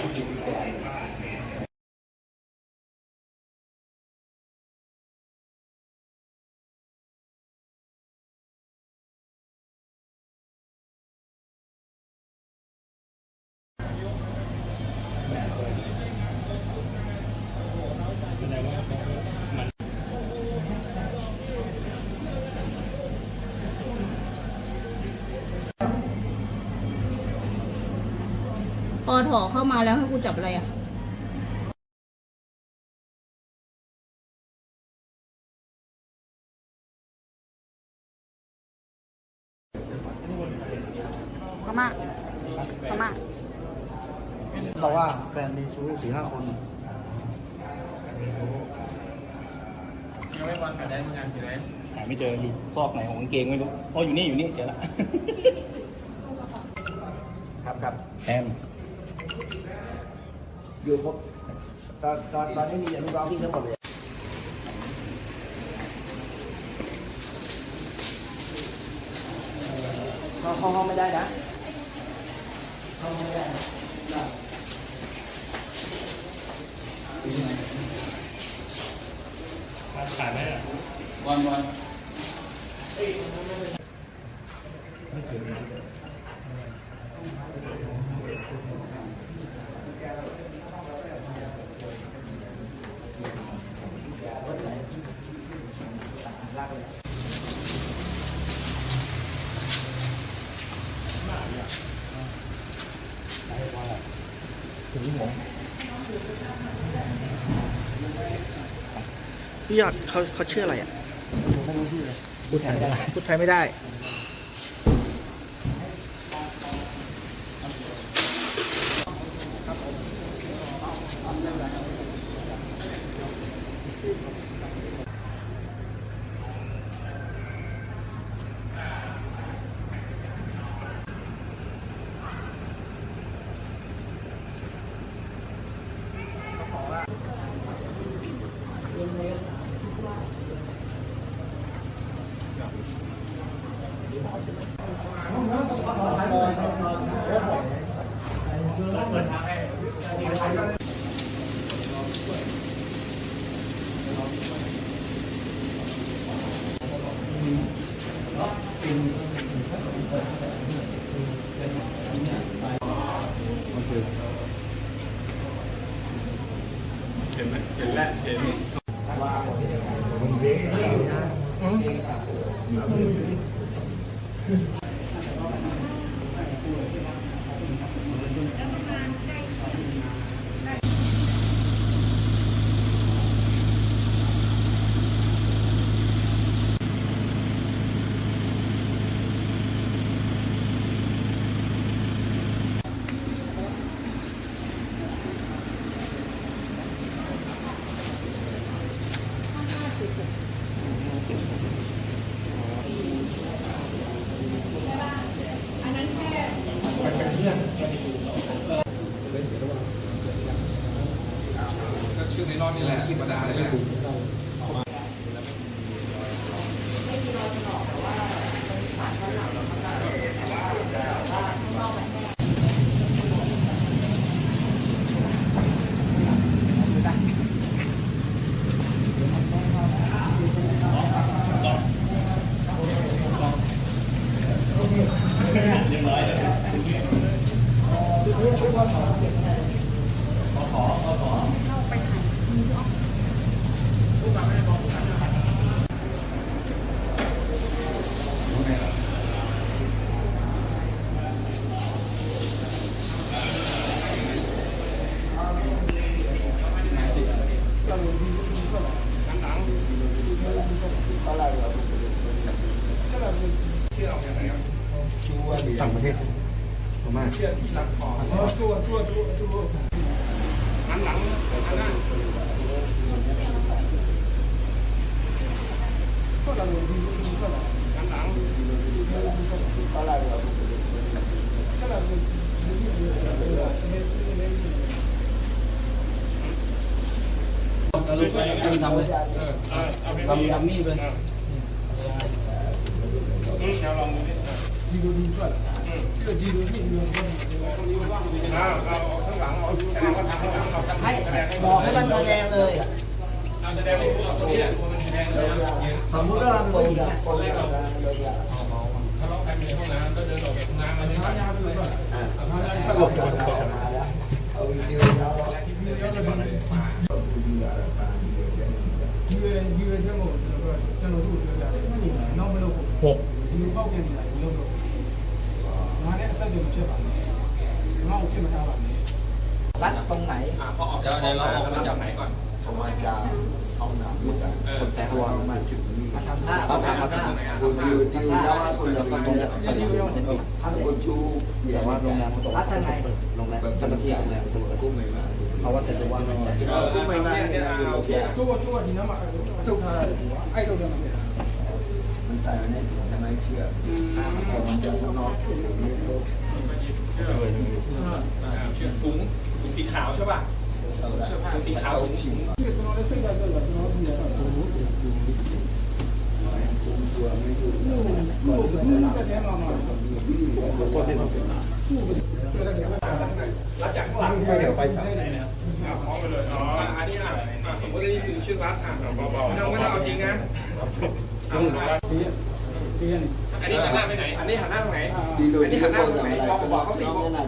พ อถอเข้ามาแล้วให้กูจับอะไรอะพม่าพม่าเราว่าแฟนมีชู้สี่ห้าคนยังไม่วันขายได้เมื่องานอยู่ไหนหาไม่เจออยู่ซอกไหนของกางเกงไม่รู้อ๋ออยู่นี่อยู่นี่เจอละครับครับแอม อยู่ครบตอนตอนตอนนี้มีอนุร้องที่ทั้งหมดเลยเข้าเข้าห้องไม่ได้นะเข้าห้องไม่ได้นะได้ขายไหมอะวันวัน พี่ยอดเขาเขาชื่ออะไรอะผมไม่รู้ชื่อเลยพูดไทยไม่ได้พูดไทยไม่ได้ ชื่อในรอบนี่แหละธรรมดาเลยแหละ ทำเลยทำทำมีดเลยเราลองดูดิดูดูก่อนดูดูมีดดูก่อน หลังเอาทางข้างหลังเอาทางให้ให้บอกให้มันแสดงเลยอะเอาแสดงให้รู้กับตรงนี้แหละคนมันแสดงเลยนะเนี่ยสมมุติว่ามันผู้หญิงอะคนแรกอะทะเลาะกันในห้องน้ำแล้วเดินออกจากห้อยน้ำมาที่บ้านอะก็หลบกันมาแล้วเอาวิดีโอแล้วเราหก Now, give me that one. วัดตรงไหนพอออกจากเดี๋ยวเราออกมาจากไหนก่อน ประมาณจะเอาหนังมาจากคนแต่ตัวมาถึงนี่ทำท่าตอนทำท่าคุณยืนยืนแล้ว่าคุณเราก็ตรงนี้ไปถ้าคุณชูแต่ว่าโรงแรมตรงพัฒนาโรงแรมจ้าน้าทีโรงแรมตำรวจกู้ไม่มาเพราะว่าจะรู้ว่ามันจะกู้ไม่มาเนี่ยเราชั่วชั่วทีน้นมาทุกทางไอ้ตรงนี้มันตายในถุงทำไมเชื่อมันจะนอนอยู่นี่ก็เชื่อเชื่อถุง ถุงสีขาวใช่ป่ะถุงสีขาวถุงผิวรับจากหลังเดี๋ยวไปสั่งพร้อมไปเลย อ๋อ อันนี้อะสมมติอันนี้คือชื่อรัฐอะเบาๆไม่ไม่ต้องเอาจริงนะอันนี้หันหน้าไปไหน อันนี้หันหน้าตรไหนอันนี้หันหน้าตรไหนเขาบอกเขาสีบอก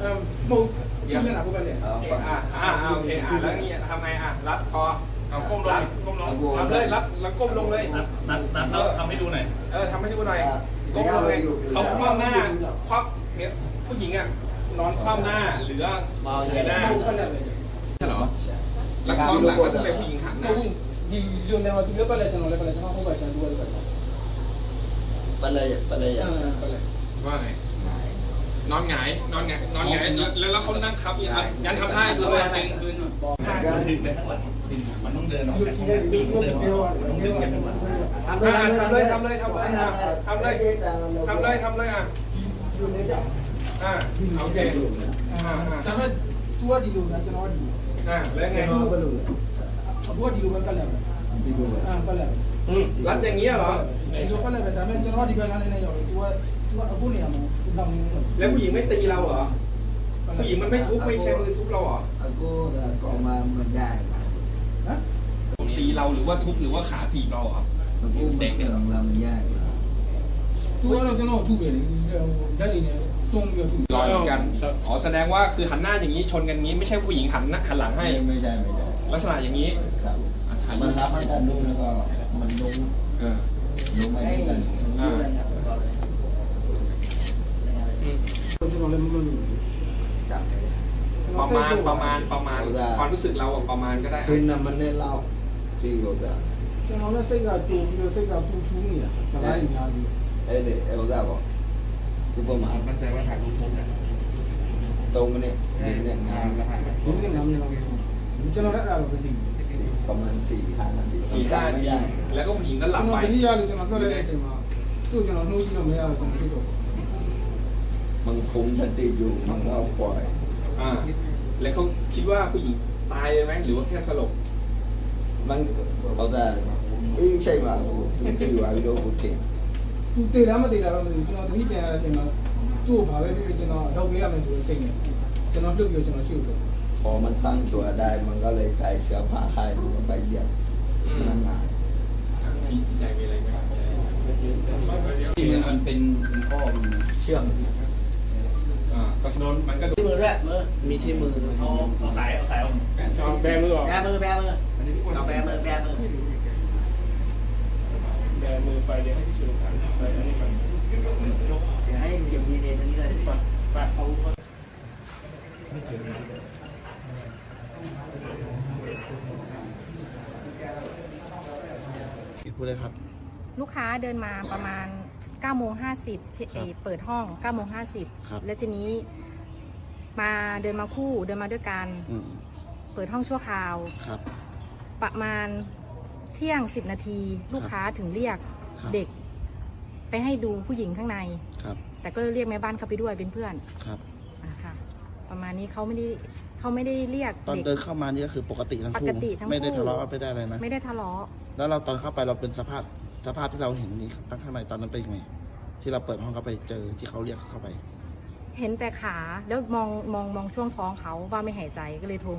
เออมึง เดี๋ยวเล่นอะพูดไปเลยอ่าอ่าโอเคอ่าแล้วนี่ทำไงอะรัดคอเอาก้มลงก้มลงทำเลยรัดแล้วก้มลงเลยนัดนัดนัดทำให้ดูหน่อยเออทำให้ดูหน่อยก้มลงเลยเขาคว่ำหน้าคว่ำเนี่ยผู้หญิงอะนอนคว่ำหน้าหรือเหยหน้าใช่หรอแล้วคว่ำหลังก็จะเป็นผู้หญิงขันหน้า dilema tuyo pala ito, wala pala ito, makukuha ito, dual ka. Palaya, palaya. Ah, palaya. Bakit? นอนหงายนอนหงายนอนหงายแล้วแล้วเขานั่งครับนี่ครับงั้นทำท่าให้ดูว่าดึงดึงดึงไปข้างหลังดึงมันต้องเดินออกจากห้องน้ำมันต้องเดินออกมันต้องดึงไปข้างหลังทำเลยทำเลยทำเลยทำเลยทำเลยทำเลยทำเลยอะอ่าโอเคอ่าอ่า તમે તું જ દીધું નાચનો દીધું อ่าแล้วไง અબો દીધું મેં પહેલા હા પહેલા อืมรัดอย่างเงี้ยเหรอ દીધું પહેલા તમે ચનો દીધું ના નહીં આવ તું તું અબો નહીં આમ แล้วผู้หญิงไม่ตีเราเหรอ ผู้หญิงมันไม่ทุบไม่ใช้มือทุบเราเหรอ Aku dah kau memandai. ตีเราหรือว่าทุบหรือว่าขาถีบเราครับ Aku pegang lamanya. ตัวเราจะนอกทุบเลยได้เลยเนี่ยตรงเดียวทุบลอยกัน อ๋อแสดงว่าคือหันหน้าอย่างนี้ชนกันงี้ไม่ใช่ผู้หญิงหันหน้าหันหลังให้ไม่ใช่ไม่ใช่ลักษณะอย่างนี้ Melamatkan dulu kau mendung, เออ mendung macam. อ่า จากนู้นแล้วก็มันลง เออ ลงมาด้วยกัน อ่า ကျွန်တော်လည်းမမလို့ จับ ประมาณประมาณประมาณความรู้สึกเราอะประมาณก็ได้ เป็นน้ำมันได้เล่าซีโรดา ကျွန်တော်လည်းစိတ်ကတူပြီးတော့စိတ်ကပူထူးနေတာစကားတွေများပြီး เอ้ยเดี๋ยวได้ป่ะกูประมาณ มั่นใจว่าถ่ายรูปครบนะ ตรงนี้เนี่ยงาน ဒီနေ့ငါမြင်တော့ကျွန်တော်လည်းအဲ့ဒါတော့မသိဘူး ประมาณสี่ห้านาที สี่ห้า ไม่ ที ได้ แล้วก็ผู้หญิงก็ห ကျွ ลับ န် ไป တော်တတိယလို့ကျွန်တော်ပြောတဲ့အချိန်မှာသူ့ကျွန်တော်နှိုးကြည့်လို့မရတော့ကျွန်တော်ဖြစ်တော့ มันคุมสติอยู่มันก็ปล่อย อ่า แล้วเขาคิดว่าผู้หญิงตายเลยไหมหรือว่าแค่สลบ มันเราแต่เอ้ใช่ป่ะกูตีว่าวิดีโอกูเก่ง သူတည်လားမတည်လားတော့မသိဘူးကျွန်တော်တတိပြန်ရတဲ့အချိန်မှာသူ့ကိုဘာပဲဖြစ်ဖြစ်ကျွန်တော်တော့ပေးရမယ်ဆိုတဲ့စိတ်နဲ့ကျွန်တော်လှုပ်ပြီးကျွန်တော်ရှုပ်တယ် พอมันตั้งตัวได้มันก็เลยใส่เสื้อผ้าให้มันไปเหยียบนั่นน่ะ มีใจมีอะไรไหม ที่มันเป็นเป็นข้อมันเชื่อม อ่า ก็โดนมันก็โดนที่มือด้วยมือมีที่มือเอาเอาสายเอาสายออกเอาแบมือออกแบมือแบมือเอาแบมือแบมือแบมือไปเดี๋ยวให้ที่สุดฐานไปอันนี้มันเดี๋ยวให้เก็บดีเดย์ตรงนี้เลยไปเอาพูดเลยครับ ลูกค้าเดินมาประมาณ 9โมง50ที่เอ่อเปิดห้อง9โมงครับ 50แล้วทีนี้ มาเดินมาคู่เดินมาด้วยกัน อืมเปิดห้องชั่วคราว ครับ ประมาณเที่ยง 10 นาทีลูกค้าถึงเรียกครับเด็ก ไปให้ดูผู้หญิงข้างใน ครับแต่ก็เรียกแม่บ้านเข้าไปด้วยเป็นเพื่อนครับนะคะประมาณนี้เขาไม่ได้เขาไม่ได้เรียกตอนเด็กเดินเข้ามานี่ก็คือปกติทั้งคู่ปกติทั้งคู่ ไม่ได้ทะเลาะไม่ได้อะไรนะไม่ได้ทะเลาะแล้วเราตอนเข้าไปเราเป็นสภาพ สภาพที่เราเห็นนี้ตั้งข้างในตอนนั้นเป็นยังไง ที่เราเปิดห้องเขาไปเจอที่เขาเรียกเข้าไป เห็นแต่ขาแล้วมองมองมองช่วงท้องเขาว่าไม่หายใจก็เลยโทร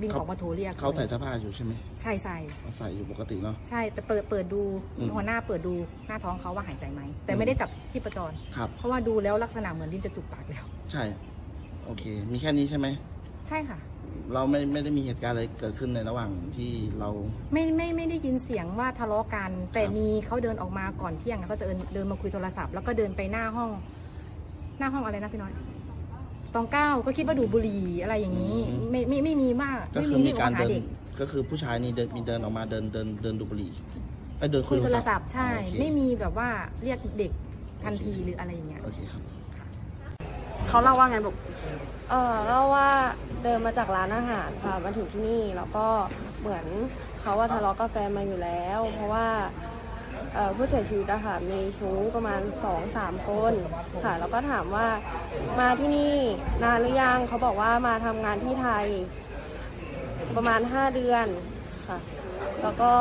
วิ่งเขาออกมาโทรเรียกเขาใส่เสื้อผ้าอยู่ใช่ไหมใช่ใส่เขาใส่อยู่ปกติเนาะใช่แต่เปิดเปิดดูอืมหัวหน้าเปิดดูหน้าท้องเขาว่าหายใจไหมแต่อืมไม่ได้จับชีพจรครับเพราะว่าดูแล้วลักษณะเหมือนลิ้นจะจุกปากแล้ว ใช่ โอเค มีแค่นี้ใช่ไหมใช่ค่ะ เราไม่ไม่ได้มีเหตุการณ์อะไรเกิดขึ้นในระหว่างที่เรา ไม่ไม่ไม่ได้ยินเสียงว่าทะเลาะกัน แต่ครับมีเขาเดินออกมาก่อนเที่ยงเขาจะเดินเดินมาคุยโทรศัพท์แล้วก็เดินไปหน้าห้อง หน้าห้องอะไรนะพี่น้อยตองเก้าก็คิดว่าดูดบุหรี่อะไรอย่างนี้ไม่ไม่ไม่มีว่าก็ไม่คืมีอมีเรื่องการปัญหาเดินเด็กก็คือผู้ชายนี่เดินมีเดินออกมาเดินเดินเดินดูบุหรี่ไอ้ยเดินคุคุยยโทโทรรศัศัพพท์ท์ใช่ โอเคไม่มีแบบว่าเรียกเด็กทันทีหรืออะไรอย่างเงี้ย โอเคครับ เขาเล่าว่าไงบอก เออเล่าว่า เดินมาจากร้านอาหารค่ะมาถึงที่นี่แล้วก็เหมือนเขาว่าทะเลาะกับแฟนมาอยู่แล้ว เพราะว่าเอ่อผู้เสียชีวิตอะค่ะมีชู้ประมาณสองสามคนค่ะ แล้วก็ถามว่ามาที่นี่นานหรือยังเขาบอกว่ามาทำงานที่ไทย ประมาณห้าเดือนค่ะ แล้วก็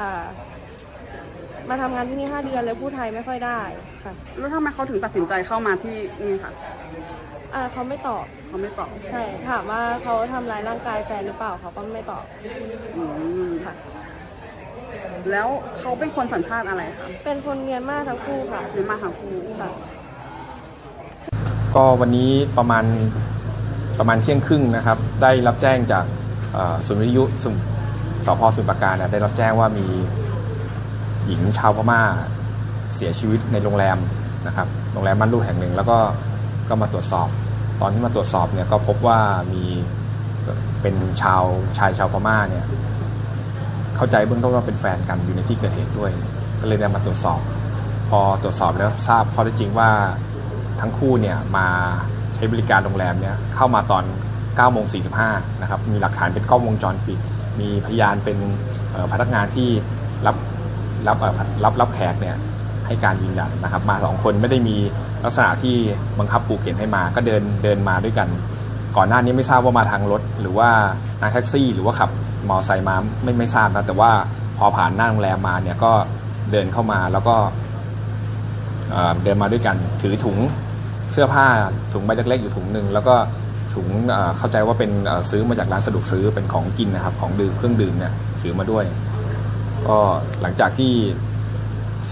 อ่ามาทำงานที่นี่ห้าเดือนเลยพูดไทยไม่ค่อยได้ค่ะ แล้วทำไมเขาถึงตัดสินใจเข้ามาที่นี่ค่ะ อ่าเขาไม่ตอบเขาไม่ตอบใช่ถามว่าเขาทำร้ายร่างกายแฟนหรือเปล่าเขาก็ไม่ตอบอืมค่ะ แล้วเขาเป็นคนสัญชาติอะไรคะเป็นคนเมียนมาทั้งคู่ค่ะหรือมาทางคู่ค่ะ ก็วันนี้ประมาณประมาณเที่ยงครึ่งนะครับ ได้รับแจ้งจากเอ่อศูนย์วิทยุศูนย์สพสุนย์ปราการเนี่ยได้รับแจ้งว่ามีหญิงชาวพม่าเสียชีวิตในโรงแรมนะครับ โรงแรมม่านรูดแห่งหนึ่ง แล้วก็ก็มาตรวจสอบ ตอนที่มาตรวจสอบเนี่ยก็พบว่ามีเป็นชาวชายชาวพม่าเนี่ยเข้าใจเบื้องต้นว่าเป็นแฟนกันอยู่ในที่เกิดเหตุด้วย ก็เลยได้มาตรวจสอบ พอตรวจสอบแล้วทราบข้อเท็จจริงว่าทั้งคู่เนี่ยมาใช้บริการโรงแรมเนี่ยเข้ามาตอน9โมง45นะครับมีหลักฐานเป็นกล้องวงจรปิด มีพยานเป็นพนักงานที่รับรับรับรับแขกเนี่ย ให้การยืนยันนะครับ มาสองคนไม่ได้มีลักษณะที่บังคับปูเก็นให้มา ก็เดินเดินมาด้วยกัน ก่อนหน้านี้ไม่ทราบว่ามาทางรถ หรือว่านั่งแท็กซี่ หรือว่าขับมอเตอร์ไซค์มาไม่ไม่ทราบนะแต่ว่าพอผ่านหน้าโรงแรมมาเนี่ยก็เดินเข้ามาแล้วก็เเดินมาด้วยกัน ถือถุงเสื้อผ้าถุงใบเล็กๆอยู่ถุงหนึ่งแล้วก็ถุงเเข้าใจว่าเป็นซื้อมาจากร้านสะดวกซื้อเป็นของกินนะครับ ของดื่มเครื่องดื่มเนี่ยถือมาด้วยก็หลังจากที่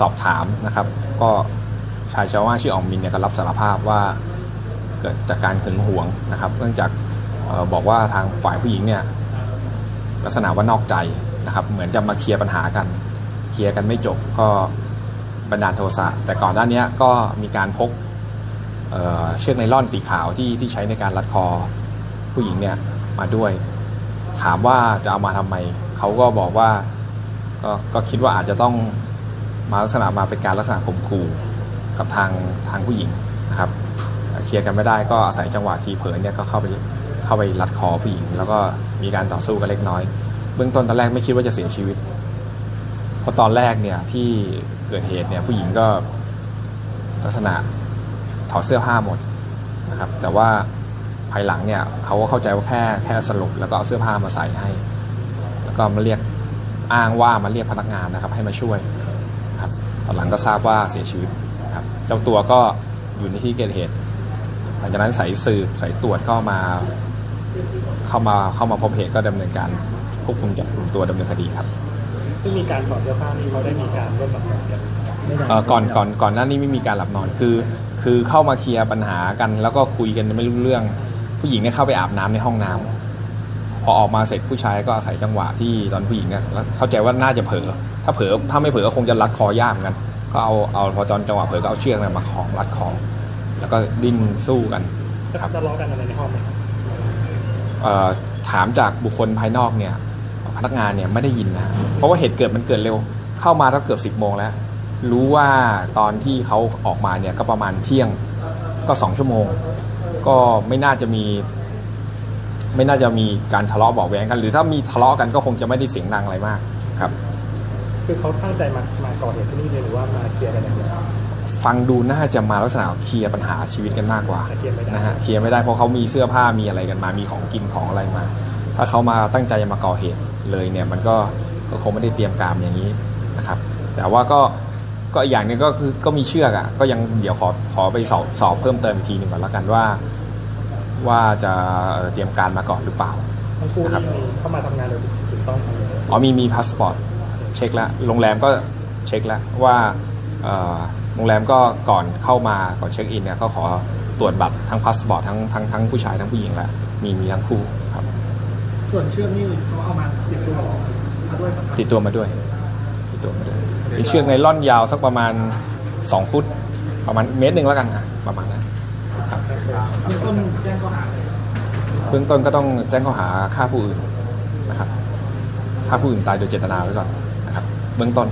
สอบถามนะครับ ก็ชายชาวว่าชื่ออองมินเนี่ยก็รับสารภาพว่าเกิดจากการหึงหวงนะครับ เนื่องจากออบอกว่าทางฝ่ายผู้หญิงเนี่ยลักษณะว่านอกใจนะครับ เหมือนจะมาเคลียร์ปัญหากัน เคลียร์กันไม่จบก็บันดาลโทสะแต่ก่อนหน้านี้ก็มีการพกเเชือกไนล่อนสีขาวที่ที่ใช้ในการรัดคอผู้หญิงเนี่ยมาด้วย ถามว่าจะเอามาทำไมเขาก็บอกว่าก็ก็คิดว่าอาจจะต้อง มาลักษณะมาเป็นการลักษณะข่มขู่กับทางทางผู้หญิงนะครับเคลียร์กันไม่ได้ก็อาศัยจังหวะทีเผลอเนี่ยก็เข้าไปเข้าไปรัดคอผู้หญิง แล้วก็มีการต่อสู้กันเล็กน้อย เบื้องต้นตอนแรกไม่คิดว่าจะเสียชีวิตเพราะตอนแรกเนี่ยที่เกิดเหตุเนี่ยผู้หญิงก็ลักษณะถอดเสื้อผ้าหมดนะครับ แต่ว่าภายหลังเนี่ยเขาก็เข้าใจว่าแค่แค่สลบแล้วก็เอาเสื้อผ้ามาใส่ให้ แล้วก็มาเรียกอ้างว่ามาเรียกพนักงานนะครับ ให้มาช่วย ตอนหลังก็ทราบว่าเสียชีวิตครับเจ้าตัวก็อยู่ในที่เกิดเหตุหลังจากนั้นสายสืบสายตรวจก็มาเข้ามาเข้ามาพบเหตุก็ดำเนินการควบคุมจับกลุ่มตัวดำเนินคดีครับซึ่งมีการถอดเสื้อผ้านี่เขาได้มีการร่วมหลับนอนกันเอ่อก่อนก่อนก่อนหน้านี้ไม่มีการหลับนอนคือ คือเข้ามาเคลียร์ปัญหากัน แล้วก็คุยกันไม่รู้เรื่อง ผู้หญิงเนี่ยเข้าไปอาบน้ำในห้องน้ำพอออกมาเสร็จผู้ชายก็อาศัยจังหวะที่ตอนผู้หญิงเนี่ยเข้าใจว่าน่าจะเผลอ ถ้าเผลอถ้าไม่เผลอก็คงจะรัดคอย่ามกัน ก็เอาเอาพอตอนจังหวะเผลอก็เอาเชือกเนี่ยมาคล้องรัดคอแล้วก็ดิ้นสู้กันครับทะเลาะกันอะไรในห้องไหมครับเอ่อถามจากบุคคลภายนอกเนี่ยพนักงานเนี่ยไม่ได้ยินนะเพราะว่าเหตุเกิดมันเกิดเร็ว เข้ามาตั้งเกือบสิบโมงแล้ว รู้ว่าตอนที่เขาออกมาเนี่ยก็ประมาณเที่ยงก็สองชั่วโมง ก็ไม่น่าจะมี ไม่น่าจะมีการทะเลาะเบาะแว้งกัน หรือถ้ามีทะเลาะกันก็คงจะไม่ได้เสียงดังอะไรมากครับ คือเขาตั้งใจมามาก่อเหตุที่นี่เลยหรือว่ามาเคลียร์กันอย่างเดียวฟังดูน่าจะมาลักษณะเคลียร์ปัญหาชีวิตกันมากกว่าแต่เคลียร์ไม่ได้นะฮะเคลียร์ไม่ได้เพราะเขามีเสื้อผ้ามีอะไรกันมา มีของกินของอะไรมา ถ้าเขามาตั้งใจจะมาก่อเหตุเลยเนี่ย มันก็ก็คงไม่ได้เตรียมการอย่างนี้นะครับ แต่ว่าก็ก็อีกอย่างหนึงก็คือก็มีเชือกอะก็ยังเดี๋ยวขอขอไปสอบสอบเพิ่มเติมอีกทีหนึ่งก่อนแล้วกันว่า ว่าจะเอ่อเตรียมการมาก่อนหรือเปล่าทั้งคู่นะครับนี่เข้ามาทำงานโดยถูกต้องตามกฎหมายอ๋อมีมีพาสปอร์ต เช็คแล้วโรงแรมก็เช็คแล้วว่าโรงแรมก็ก่อนเข้ามาก่อนเช็คอินเนี่ยก็ขอตรวจบัตรทั้งพาสปอร์ตทั้งทั้งทั้งผู้ชายทั้งผู้หญิงแล้วมีมีทั้งคู่ครับ ส่วนเชือกนี่เขาเอามาติดตัวมาด้วยติดตัวมาด้วยติดตัวมาด้วยเป็นเชือกไนล่อนยาวสักประมาณ 2 ฟุต ประมาณเมตรหนึ่งแล้วกันอะประมาณนั้นครับเบื้องต้นแจ้งข้อหาเบื้องต้นก็ต้องแจ้งข้อหาฆ่าผู้อื่นนะครับฆ่าผู้อื่นตายโดยเจตนาไว้ก่อน เบื้องต้น